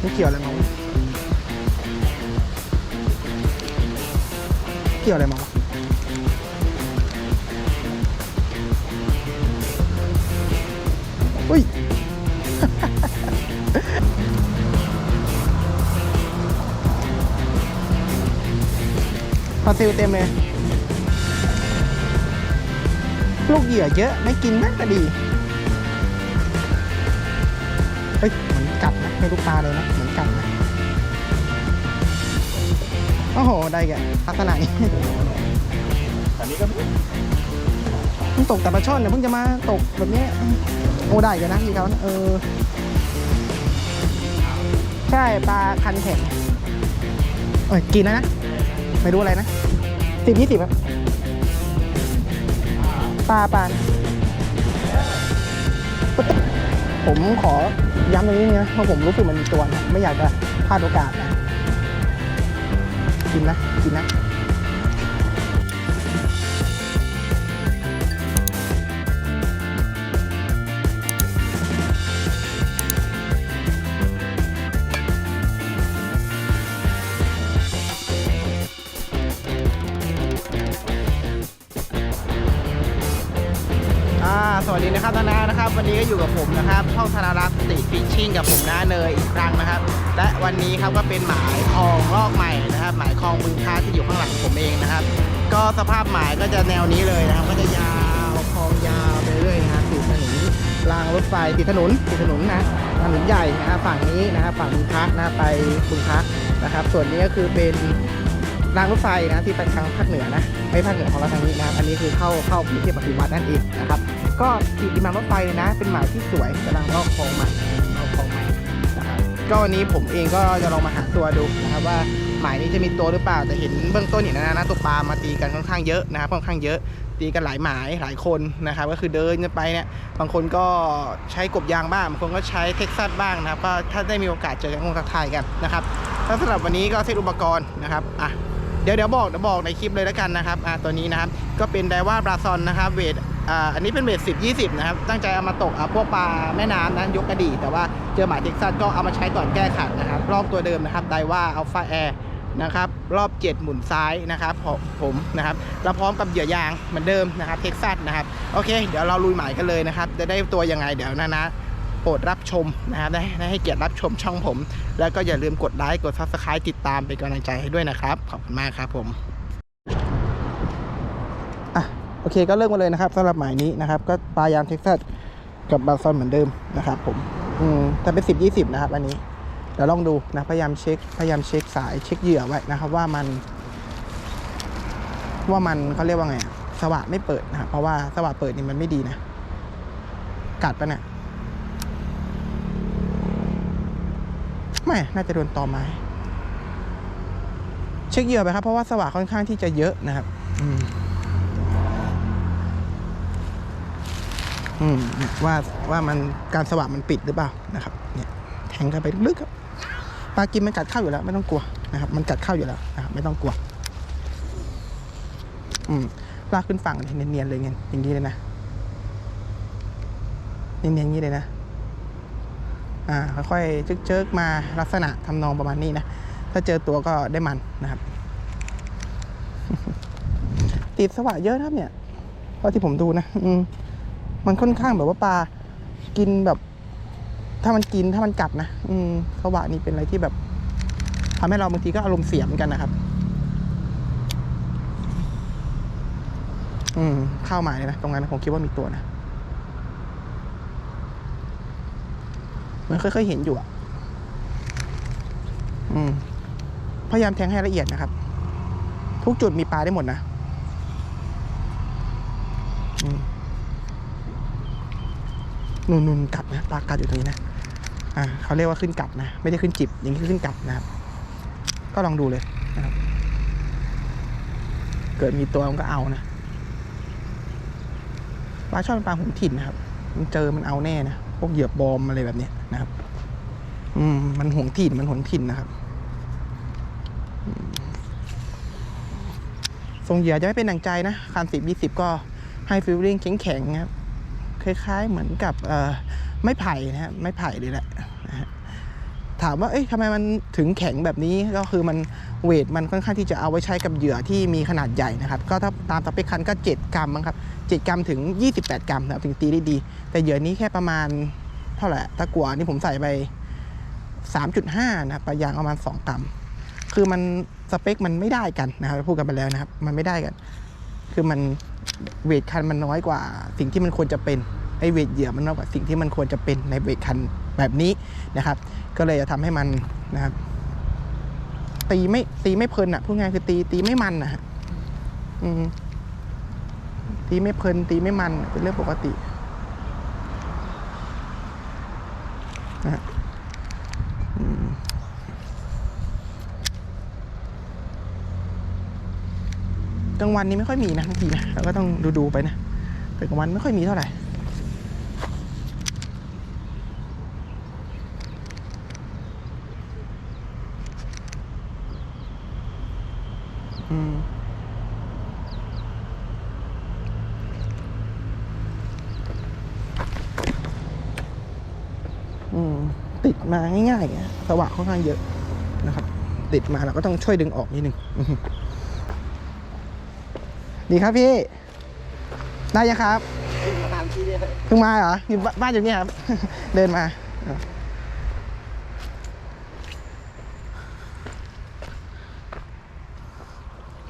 ไม่เกี่ยวอะไรมั้งเกี่ยวอะไรมั้งวะอุ้ยปลาซิลเต็มเลย ลูกเหยื่อเยอะ ไม่กินน่าจะดี กัดนะไม่ลูกตาเลยนะ เหมือนกัดนะโอ้โห ได้แกลักษณะนี้อันนี้ก็มีเพิ่งตกแต่ปลาช่อนเนี่ยเพิ่งจะมาตกแบบเนี้ยโอ้ได้แกันะพี่เขาเออ ใช่ปลาคันแข็งเอ้ยกินแล้วนะ ไม่รู้อะไรนะสิบยี่สิบครับปลาปลา ผมขอย้ำตรงนี้นะเพราะผมรู้สึกมันมีตัวนะไม่อยากจะพลาดโอกาสนะกินนะกินนะ ช่องธนารักษ์ติฟิชชิ่งกับผมน้าเนยอีกครั้งนะครับ และวันนี้ครับก็เป็นหมายคลองลอกใหม่นะครับ หมายคลองบึงค้าที่อยู่ข้างหลังผมเองนะครับ ก็สภาพหมายก็จะแนวนี้เลยนะครับ ก็จะยาวคลองยาวไปเรื่อยนะครับติดถนนรางรถไฟติดถนนติดถนนนะถนนใหญ่นะครับฝั่งนี้นะครับฝั่งบึงค้านะไปบึงค้านะครับ ส่วนนี้ก็คือเป็น รางรถไฟนะที่ไปทางภาคเหนือนะไม่ภาคเหนือของเราทางนี้นะอันนี้คือเข้าเข้ากรุงเทพปฏิวัตินั่นเองนะครับก็ติดริมารถไฟเลยนะ เป็นหมายที่สวยกำลังลอกคลองใหม่ลอกคลองใหม่นะครับก็วันนี้ผมเองก็จะลองมาหาตัวดูนะครับว่าหมายนี้จะมีตัวหรือเปล่าแต่เห็นเบื้องต้นเห็นนะนะตกปลามาตีกันค่อนข้างเยอะนะครับค่อนข้างเยอะตีกันหลายหมายหลายคนนะครับก็คือเดินกันไปเนี่ยบางคนก็ใช้กบยางบ้างบางคนก็ใช้เท็กซัสบ้างนะครับก็ถ้าได้มีโอกาสเจอกันคงทักทายกันนะครับแล้วสำหรับวันนี้ก็เซตอุปกรณ์นะครับอะ ดี๋ยวเดี๋ยวบอกเดี๋ยวบอกในคลิปเลยแล้วกันนะครับอ่าตัวนี้นะครับก็เป็นไดว่าบราซอนนะครับเวทอ่าอันนี้เป็นเวท10 20นะครับตั้งใจเอามาตกอะพวกปลาแม่น้ำนะยกกระดี่แต่ว่าเจอหมาเท็กซัสก็เอามาใช้ก่อนแก้ขัดนะครับรอบตัวเดิมนะครับไดว่าอัลฟาแอร์นะครับรอบ 7 หมุนซ้ายนะครับผมผมนะครับแล้วพร้อมกับเหยื่อยางเหมือนเดิมนะครับเท็กซัสนะครับโอเค เดี๋ยวเราลุยหมายกันเลยนะครับ จะได้ตัวยังไงเดี๋ยวนะนะ โปรดรับชมนะครับได้ให้เกียรติรับชมช่องผม แล้วก็อย่าลืมกดไลค์กด subscribe ติดตามเป็นกำลังใจให้ด้วยนะครับ ขอบคุณมากครับผมอะโอเคก็เริ่มมาเลยนะครับสำหรับหมายนี้นะครับ ก็ปลายางเท็กซัสกับบาซอนเหมือนเดิมนะครับผมอืมแต่เป็น10 20นะครับอันนี้เดี๋ยวลองดูนะพยายามเช็คพยายามเช็คสายเช็คเหยื่อไว้นะครับ ว่ามัน ว่ามันเขาเรียกว่าไงสว่านไม่เปิดนะครับเพราะว่าสว่านเปิดนี่มันไม่ดีนะกัดปะเนี่ย ไม่น่าจะโดนตอไม้ เช็คเหยื่อไปครับ เพราะว่าสว่าค่อนข้างที่จะเยอะนะครับ อืมอืมว่าว่ามันการสว่ามันปิดหรือเปล่านะครับ เนี่ยแทงเข้าไปลึกครับปลากินมันกัดเข้าอยู่แล้ว ไม่ต้องกลัวนะครับ มันกัดเข้าอยู่แล้วนะครับไม่ต้องกลัว อืมลากขึ้นฝั่งเลยเนียนๆเลยเงี้ยอย่างนี้เลยนะเนียนๆอย่างนี้เลยนะ อ่าค่อยๆเจิกๆมาลักษณะทำนองประมาณนี้นะ ถ้าเจอตัวก็ได้มันนะครับติดสว่านเยอะนะครับเนี่ยเพราะที่ผมดูนะ อืมมันค่อนข้างแบบว่าปลากินแบบ ถ้ามันกินถ้ามันกัดนะอืมสว่านนี่เป็นอะไรที่แบบทำให้เราบางทีก็อารมณ์เสียเหมือนกันนะครับอืมเข้าหมายเลยนะตรงนั้นผมคิดว่ามีตัวนะ เห มือนเคยๆเห็นอยู่อะอืมพยายามแทงให้ละเอียดนะครับ ทุกจุดมีปลาได้หมดนะนูนนูนกัดนะปลากัดอยู่ตรงนี้นะอ่าเขาเรียกว่าขึ้นกัดนะ ไม่ได้ขึ้นจิบอย่างนี้ขึ้นกัดนะครับ ก็ลองดูเลยนะครับ เกิดมีตัวมันก็เอานะปลาช่อนเป็นปลาหุ่นถิ่นนะครับ มันเจอมันเอาแน่นะพวกเหยื่อบอมอะไรแบบนี้ นะครับ อืม มันห่วงถิ่นมันหวงถิ่นนะครับทรงเหยื่อจะไม่เป็นหนังใจนะคันสิบยี่สิบก็ให้ฟิลลิ่งแข็งๆครับคล้ายๆเหมือนกับเอ่อไม้ไผ่นะฮะไม้ไผ่เลยแหละถามว่าเอ้ยทำไมมันถึงแข็งแบบนี้ก็คือมันเวทมันค่อนข้างที่จะเอาไว้ใช้กับเหยื่อที่มีขนาดใหญ่นะครับ ก็ถ้าตามสเปคคันก็ 7 กรัมครับ7กรัมถึง 28 กรัมนะครับถึงตีได้ดี แต่เหยื่อนี้แค่ประมาณ เท่าไหร่ตะกั่วนี่ผมใส่ไป 3.5 นะครับปลายางประมาณ 2 กรัม คือมันสเปคมันไม่ได้กันนะครับพูดกันไปแล้วนะครับ มันไม่ได้กัน คือมันเวทคันมันน้อยกว่า สิ่งที่มันควรจะเป็นไอเวทเหยื่อมันน้อยกว่าสิ่งที่มันควรจะเป็นในเวทคันแบบนี้นะครับ ก็เลยจะทำให้มันนะครับ ตีไม่ตีไม่เพลินอะพูดง่ายคือตีตีไม่มันนะฮะอืมตีไม่เพลินตีไม่มันเป็นเรื่องปกติ นะฮะกลางวันนี้ไม่ค่อยมีนะบางทีนะเราก็ต้องดูดูๆไปนะแต่กลางวันไม่ค่อยมีเท่าไหร่ อืม อืม ติดมาง่ายๆอะสว่างค่อนข้างเยอะนะครับ ติดมาเราก็ต้องช่วยดึงออกนิดนึงอื้อหือดีครับพี่ ได้ยังครับมาตามที่เนี่ยเพิ่งมาเหรออยู่บ้บ้านอยู่เนี่ยครับ เดินมาอะ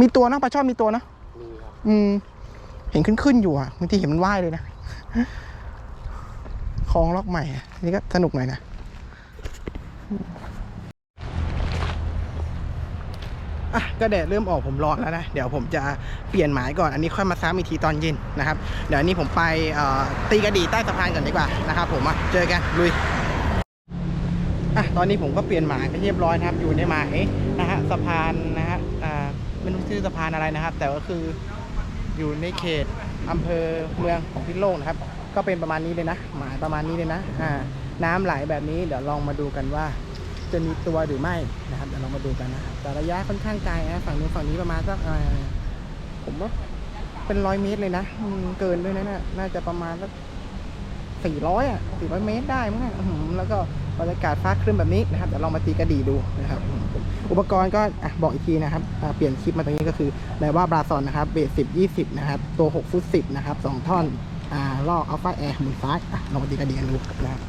มีตัวเนอะปลาช่อนมีตัวเนอะมีครับอืม เห็นขึ้นขึ้นๆอยู่อะบางทีเห็นมันว่ายเลยนะคลองล็อกใหม่อะนี่ก็สนุกหน่อยนะ อะก็แดดเริ่มออกผมร้อนแล้วนะ เดี๋ยวผมจะเปลี่ยนหมายก่อน อันนี้ค่อยมาซ้ำอีกทีตอนเย็นนะครับ เดี๋ยวอันนี้ผมไปตีกระดีใต้สะพานก่อนดีกว่านะครับผมอะเจอกันลุยอะตอนนี้ผมก็เปลี่ยนหมายไปเรียบร้อยนะครับ อยู่ในหมายนะฮะสะพานนะฮะอ่าไม่รู้ชื่อสะพานอะไรนะครับ แต่ก็คืออยู่ในเขตอำเภอเมืองของพิษโลกนะครับ ก็เป็นประมาณนี้เลยนะ หมายประมาณนี้เลยนะอ่าน้ำไหลแบบนี้เดี๋ยวลองมาดูกันว่า จะมีตัวหรือไม่นะครับเดี๋ยวเรามาดูกันนะครับแต่ระยะค่อนข้างไกลนะฝั่งนู้นฝั่งนี้ประมาณสักผมว่าเป็นร้อยเมตรเลยนะเกินด้วยนะน่าน่าจะประมาณสักสี่ร้อยอะสี่ร้อยเมตรได้มั้งแล้วก็บรรยากาศฟ้าครึ้มแบบนี้นะครับเดี๋ยวลองมาตีกระดี่ดูนะครับ อุปกรณ์ก็อะบอกอีกทีนะครับเปลี่ยนคลิปมาตรงนี้ก็คือแปลว่าบราซอนนะครับเบสสิบยี่สิบนะครับ ตัวหกฟุตสิบนะครับสองท่อนอ่าลอกอัลฟาแอร์หมุนซ้ายอะลองมาตีกระดี่กันดูนะครับ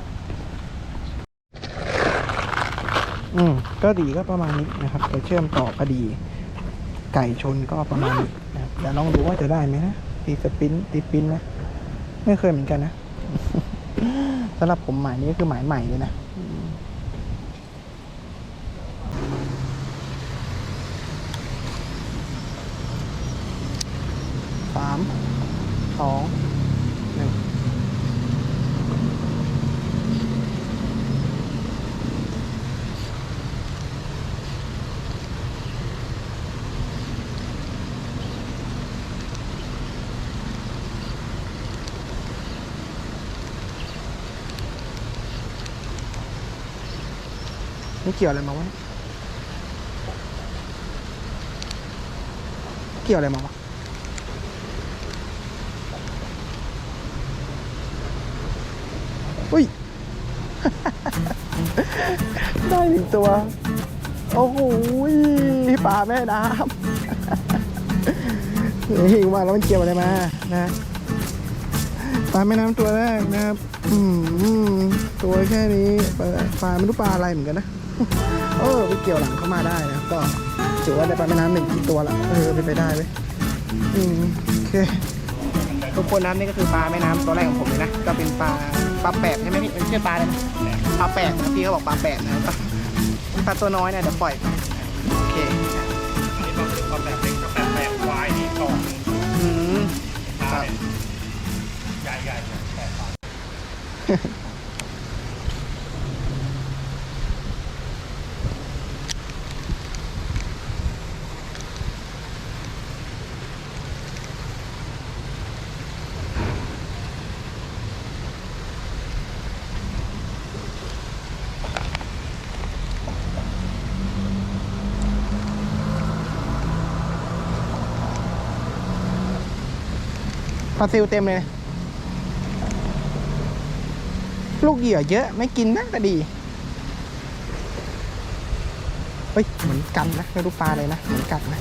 อืมก็ดีก็ประมาณนี้นะครับไปเชื่อมต่อกระดี ไก่ชนก็ประมาณนี้นะครับเดี๋ยวลองดูว่าจะได้ไหมนะตีสปินตีปินนะไม่เคยเหมือนกันนะสำหรับผมหมายนี้คือหมายใหม่เลยนะสามสองหนึ่ง นี่เกี่ยวอะไรมาวะ เกี่ยวอะไรมาวะ อุ้ย ได้หนึ่งตัว โอ้โหปลาแม่น้ำนี่ว่าแล้วมันเกี่ยวอะไรมา นะปลาแม่น้ำตัวแรกนะครับ อืม ตัวแค่นี้ปลาปลาไม่รู้ปลาอะไรเหมือนกันนะ เออไปเกี่ยวหลังเข้ามาได้นะก็ถือว่าได้ปลาแม่น้ำหนึ่งที่ตัวละเออเป็นไปได้เว้ยอืมโอเคทุกคนนะครับนี่ก็คือปลาแม่น้ำตัวแรกของผมเลยนะ ก็เป็นปลาปลาแปดใช่ไหมพี่เป็นชื่อปลาเลยนะปลาแปดนะพี่เขาบอกปลาแปดนะครับปลาตัวน้อยเนี่ยเดี๋ยวปล่อยไปโอเคอันนี้ก็คือความแบบเล็กกับแบบแบบวายนี่สองอืมตาเนี่ยใหญ่ใหญ่ๆแต่ปล ลาซิลเต็มเลย ลูกเหยื่อเยอะ ไม่กินนะก็ดี เฮ้ย เหมือนกัดนะไม่รู้ปลาอะไรนะ เหมือนกัดนะ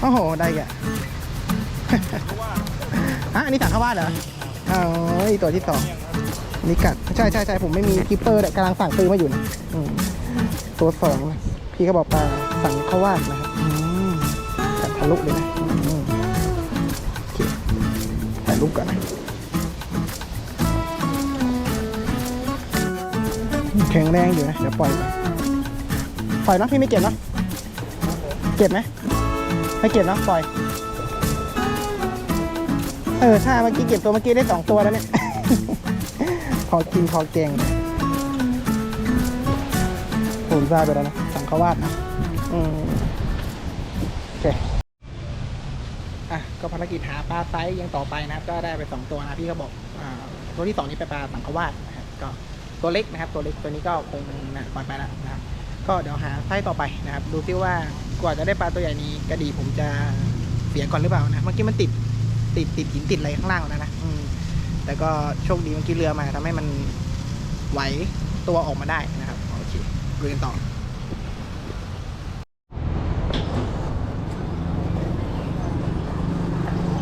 โอ้โห ได้แกะอะอันนี้ต่งข้าบ้านเหรออ๋ออีตัวที่สองนี่กัด ใช่ใช่ใช่ผมไม่มีกิปเปอร์แต่กำลังสั่งซื้อมาอยู่นะตัวสองนะพี่ก็บอกปลาสั่งข้าว่านนะครับกัดทะลุเลยนะายรูปก่อนแข็งแรงอยู่นะ เดี๋ยวปล่อยไปปล่อยนะพี่ไม่เก็บนะเก็บไหมไม่เก็บนะปล่อย เออใช่เมื่อกี้เก็บตัวเมื่อกี้ได้สองตัวแล้วเนี่ยพอกินพอเก่งผมทราบไปแล้วนะสังขวาดนะอืม ภารกิจหาปลาไซส์ยังต่อไปนะครับ ก็ได้ไปสองตัวนะพี่ก็บอกอตัวที่สองนี่เป็นปลาสังขวาดนะครับก็ตัวเล็กนะครับ ตัวเล็กตัวนี้ก็คงนะปล่อยไปแล้วนะครับ ก็เดี๋ยวหาไซส์ต่อไปนะครับ ดูซิว่ากว่าจะได้ปลาตัวใหญ่นี้กระดีผมจะเสียก่อนหรือเปล่านะเมื่อกี้มันติดติดติดหินติดอะไรข้างล่างแล้วนะแต่ก็โชคดีเมื่อกี้เรือมาทำให้มันไหวตัวออกมาได้นะครับโอเคลุยกันต่อ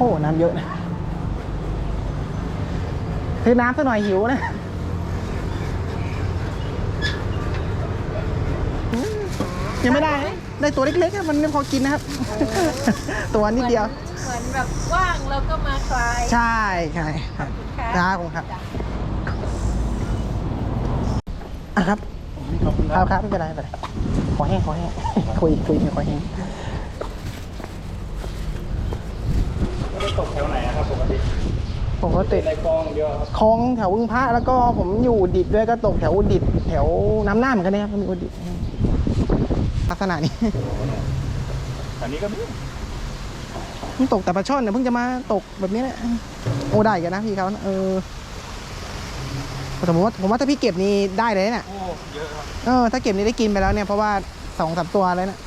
โอ้น้ำเยอะนะซื้อน้ำสักหน่อยหิวนะอืมยังไม่ได้ ได้ตัวเล็กๆอะมันไม่พอกินนะครับ ตัวนิดเดียว เหมือนแบบว่างแล้วก็มาคลาย ใช่ใช่ครับค่ะครับผมครับอะครับขอบคุณคครัรับบครับไม่เป็นไรไม่เป็นไรขอแห้งขอแห้งคุยคุยไม่ขอแห้ง ไม่ได้ตกแถวไหนอะครับปกติ ผมก็ติดในคลองเดียวครับคลองแถวบึงพระแล้วก็ผมอยู่อุดิดด้วยก็ตกแถวอุดิดแถวน้ำหน้าเหมือนกันนะครับมีอุดิดลักษณะนี้ อันนี้ก็มีมันตกแต่ปลาช่อนเนี่ยเพิ่งจะมาตกแบบนี้แหละโอ้ได้กันนะพี่เขาเออแต่ผมว่าผมว่าถ้าพี่เก็บนี่ได้เลยเนี่ยโอ้เยอะครับเออถ้าเก็บนี้ได้กินไปแล้วเนี่ยเพราะว่าสองสามตัวเลยนะ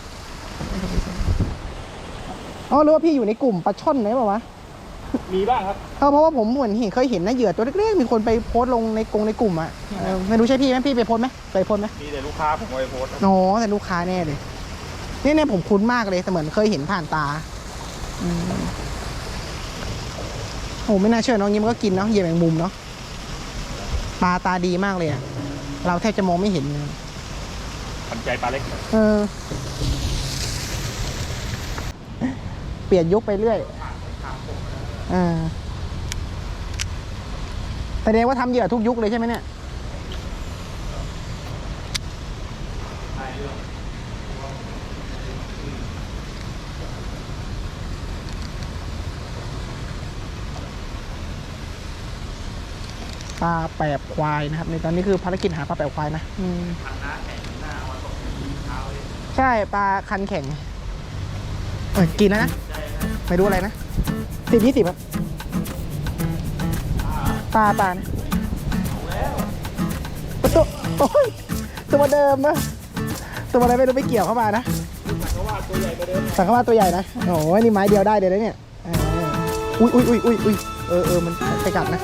อ๋อรู้ว่าพี่อยู่ในกลุ่มปลาช่อนไหนเปล่าวะ มีบ้างครับ เออเพราะว่าผมเหมือนเห็นเคยเห็นนะเหยื่อตัวเล็กๆ มีคนไปโพสต์ลงในกรงในกลุ่มอะเออไม่รู้ใช่พี่ไหมพี่ไปโพสต์ไหมเคยโพสต์ไหมมีแต่ลูกค้าผมเอาไปโพสต์ครับอ๋อแต่ลูกค้าแน่เลยเนี่ยเนี่ยผมคุ้นมากเลยแต่เหมือนเคยเห็นผ่านตาอืมโอ้ไม่น่าเชื่อน้องยิ้มนก็กินเนาะเหยี่ยแมงมุมเนาะปลาตาดีมากเลยอะเราแทบจะมองไม่เห็นเลยทันใจปลาเล็กครับเออ เปลี่ยนยุคไปเรื่อย อ่าแสดงว่าทำเหยื่อทุกยุคเลยใช่ไหมเนี่ย ปลาแปบควายนะครับ ในตอนนี้คือภารกิจหาปลาแปบควายนะอืมทางน้าแข่งหน้าเอามาตกเท้าเลยใช่ปลาคันแข็งเอ้ยกินแล้วนะใช่นะ ไม่รู้อะไรนะสิบยี่สิบครับปลาปลานะตัวโอ้ยตัวเดิมนะตัวอะไรไม่รู้ไม่เกี่ยวเข้ามานะเพราะว่าตัวใหญ่เดิมสังข้าตัวใหญ่นะโอ้ยนี่ไม้เดียวได้เลยนะเนี่ยอุ้ยอุ้ยอุ้ยอุ้ยอุ้ยเออเออมันไปกัดนะ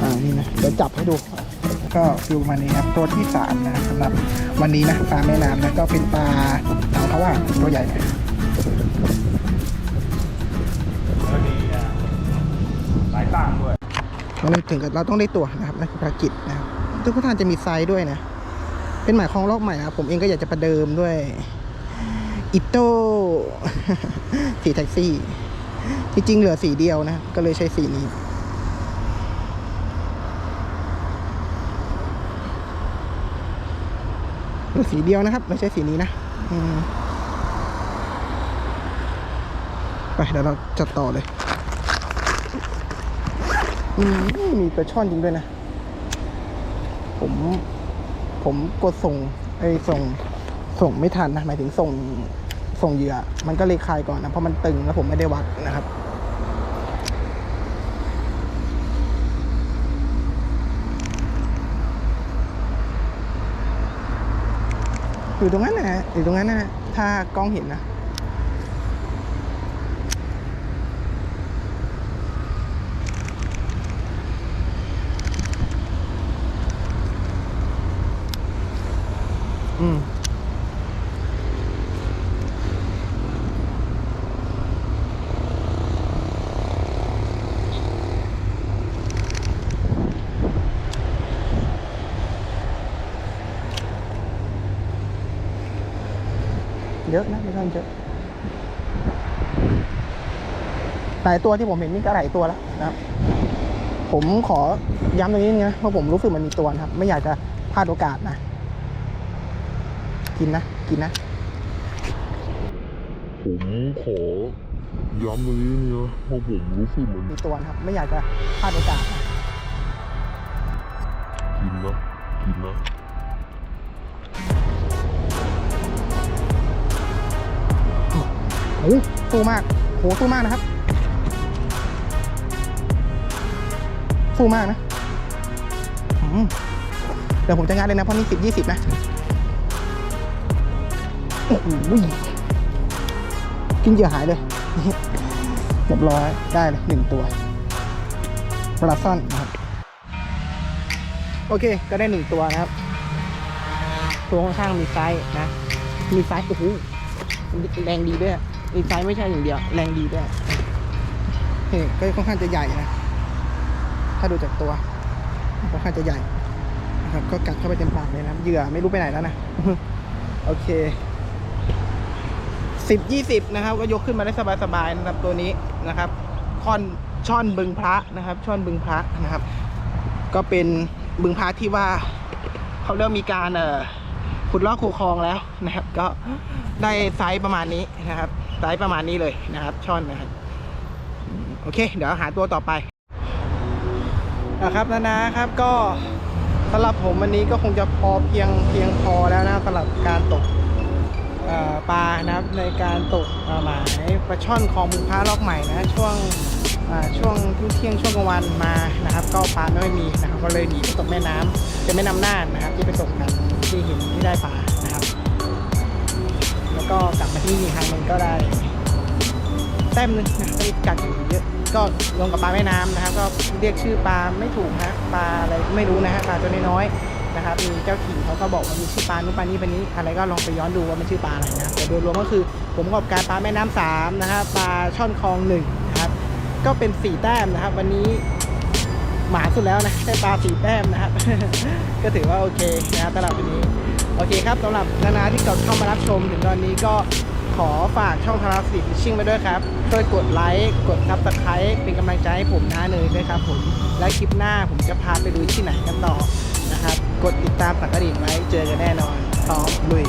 อ่านี่นะเดี๋ยวจับให้ดูก็ฟิวมานี้ครับตัวที่สามนะสำหรับวันนี้นะปลาแม่น้ำนะก็เป็นปลาสังขวาตัวใหญ่ นะแล้วมีอะหลายต่างด้วยเราเลยถึงกับเราต้องได้ตัวนะครับนั่นคือภารกิจนะครับทุกท่านจะมีไซส์ด้วยนะ เป็นหมายคลองลอกใหม่นะผมเองก็อยากจะประเดิมด้วยอิโต้สีแท็กซี่ จริงๆ เหลือสีเดียวนะ ก็เลยใช้สีนี้เหลือสีเดียวนะครับ ไม่ใช่สีนี้นะอืม ไปเดี๋ยวเราจัดต่อเลยมีปลาช่อนจริงด้วยนะ ผม ผมกดส่งไอ้ส่ง ส่งไม่ทันนะ หมายถึงส่ง ส่งเหยื่อ มันก็เลยคลายก่อนนะ เพราะมันตึงแล้วผมไม่ได้วัดนะครับอยู่ตรงนั้นนะฮะอยู่ตรงนั้นนะฮะถ้ากล้องเห็นนะ เยอะนะไม่ต้องเยอะหลายตัวที่ผมเห็นนี่ก็หลายตัวแล้วนะครับ ผมขอย้ำตรงนี้นิดนึงนะเพราะผมรู้สึกมันมีตัวนะครับ ไม่อยากจะพลาดโอกาสนะ กินนะ กินนะ ผมขอย้ำตรงนี้นะเพราะผมรู้สึกเหมือนมีตัวนะครับ ไม่อยากจะพลาดโอกาสนะกินนะ กินนะ โอ้สู้มากโหสู้มากนะครับ สู้มากนะเดี๋ยวผมจะงัดเลยนะเพราะนี่สิบยี่สิบนะโอ้โหกินเหยื่อหายเลยเรียบร้อยได้เลยหนึ่งตัวปลาซ่อนนะครับ โอเค ก็ได้หนึ่งตัวนะครับ ตัวข้างมีไซส์นะ มีไซส์โอ้โหแรงดีด้วย มีไซส์ไม่ใช่อย่างเดียว แรงดีด้วยเฮ้ก็ค่อนข้างจะใหญ่นะ ถ้าดูจากตัวค่อนข้างจะใหญ่นะครับก็กัดเข้าไปเต็มปากเลยนะเหยื่อไม่รู้ไปไหนแล้วนะโอเคสิบยี่สิบนะครับ ก็ยกขึ้นมาได้สบายๆนะครับตัวนี้นะครับค่อนช่อนบึงพระนะครับ ช่อนบึงพระนะครับ ก็เป็นบึงพระที่ว่าเขาเริ่มมีการเอ่อขุดลอกคูคลองแล้วนะครับ ก็ได้ไซส์ประมาณนี้นะครับ ไซส์ประมาณนี้เลยนะครับ ช่อนนะครับโอเค เดี๋ยวหาตัวต่อไปนะครับนะนะครับก็สำหรับผมวันนี้ก็คงจะพอเพียงเพียงพอแล้วนะสำหรับการตกปลานะครับในการตกเอ่อหมายปลาช่อนคลองบุงพ้ารอบใหม่นะช่วงช่วงเที่ยงช่วงกลางวันมานะครับ ก็ปลาไม่มีนะครับก็เลยหนีไปตกแม่น้ำจะแม่น้ำน่านนะครับ ที่ไปตกกันที่หินที่ได้ปลา ก็กลับมาที่นี่อีกครั้งหนึงก็ได้แต้มนึงนะไม่กัดอยู่เยอะก็รวมกับปลาแม่น้ำนะครับ ก็เรียกชื่อปลาไม่ถูกนะปลาอะไรไม่รู้นะฮะปลาตัวน้อยๆนะครับมีเจ้าถิ่นเขาก็บอกว่ามีชื่อปลานู้นปลานี้ปลานี้อะไรก็ลองไปย้อนดูว่ามันชื่อปลาอะไรนะแต่โดยรวมก็คือผมกอบการปลาแม่น้ำสามนะครับปลาช่อนคลองหนึ่งนะครับก็เป็นสี่แต้มนะครับ วันนี้หมาสุดแล้วนะได้ปลาสี่แต้มนะครับก็ถือว่าโอเคนะครับสำหรับวันนี้ อเคครับสำหรับนานาที่กดเข้ามารับชมถึงตอนนี้ก็ขอฝากช่องทาราสตรีฟิชชิ่งไปด้วยครับ ช่วยกดไลค์กดซับสไครป์เป็นกำลังใจให้ผมนะเนยด้วยครับผม และคลิปหน้าผมจะพาไปดูที่ไหนกันต่อนะครับ กดติดตามสักกะดิ่งไว้เจอกันแน่นอนพร้อมลุย